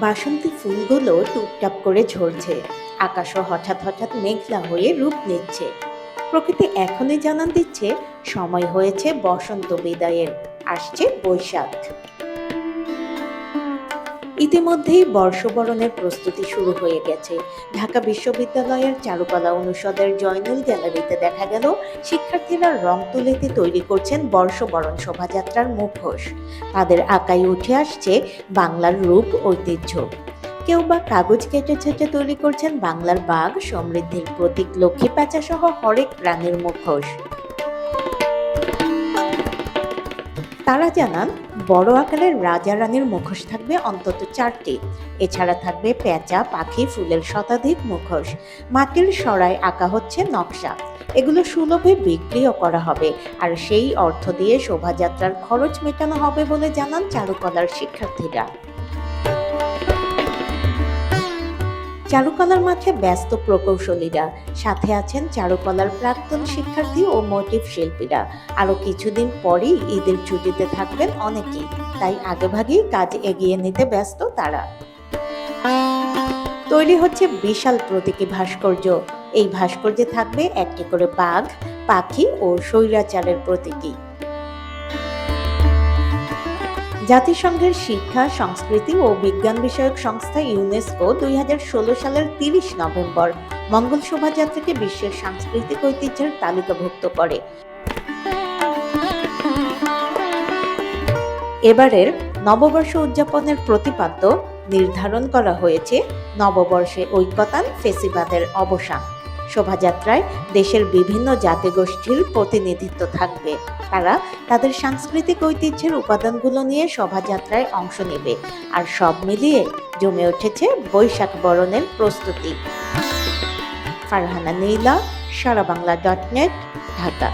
বাসন্তী ফুলগুলো টুপটাপ করে ঝরছে। আকাশও হঠাৎ হঠাৎ মেঘলা হয়ে রূপ নিচ্ছে। প্রকৃতি এখনই জানান দিচ্ছে, সময় হয়েছে বসন্ত বিদায়ের, আসছে বৈশাখ। ইতিমধ্যেই বর্ষবরণের প্রস্তুতি শুরু হয়ে গেছে। ঢাকা বিশ্ববিদ্যালয়ের চারুকলা অনুষদের জয়নুল গ্যালারিতে দেখা গেল, শিক্ষার্থীরা রং তুলিতে তৈরি করছেন বর্ষবরণ শোভাযাত্রার মুখোশ তাদের আঁকায় উঠে আসছে বাংলার রূপ, ঐতিহ্য। কেউ বা কাগজ কেটে ছেটে তৈরি করছেন বাংলার বাঘ, সমৃদ্ধির প্রতীক লক্ষ্মী প্যাঁচা সহ হরেক প্রাণীর মুখোশ তারা জানান, বড় আকারের রাজা রানীর মুখোশ থাকবে অন্তত চারটি। এছাড়া থাকবে পেঁচা, পাখি, ফুলের শতাধিক মুখোশ। মাটির সরায় আঁকা হচ্ছে নকশা। এগুলো সুলভে বিক্রিও করা হবে। আর সেই অর্থ দিয়ে শোভাযাত্রার খরচ মেটানো হবে বলে জানান চারুকলার শিক্ষার্থীরা। চারুকলার মাঠে ব্যস্ত প্রকৌশলীরা। সাথে আছেন চারুকলার প্রাক্তন শিক্ষার্থী ও মোটিভ শিল্পীরা। আরও কিছুদিন পরই ঈদের ছুটিতে থাকবেন অনেকেই। তাই আগেভাগেই কাজ এগিয়ে নিতে ব্যস্ত তারা। তৈরি হচ্ছে বিশাল প্রতীকী ভাস্কর্য। এই ভাস্কর্যে থাকবে একটি করে বাঘ, পাখি ও স্বৈরাচারের প্রতীকী। জাতিসংঘের শিক্ষা, সংস্কৃতি ও বিজ্ঞান বিষয়ক সংস্থা ইউনেস্কো দুই হাজার ষোলো সালের তিরিশ নভেম্বর মঙ্গল শোভাযাত্রাকে বিশ্বের সাংস্কৃতিক ঐতিহ্যের তালিকাভুক্ত করে। এবারের নববর্ষ উদযাপনের প্রতিপাদ্য নির্ধারণ করা হয়েছে। নববর্ষে ঐক্যতান ফেসিবাদের অবসান। শোভাযাত্রায় দেশের বিভিন্ন জাতিগোষ্ঠীর প্রতিনিধিত্ব থাকবে। তারা তাদের সাংস্কৃতিক ঐতিহ্যের উপাদানগুলো নিয়ে শোভাযাত্রায় অংশ নেবে। আর সব মিলিয়ে জমে উঠেছে বৈশাখ বরণের প্রস্তুতি। Farhana Nila, Sara Bangla dot net, Dhaka.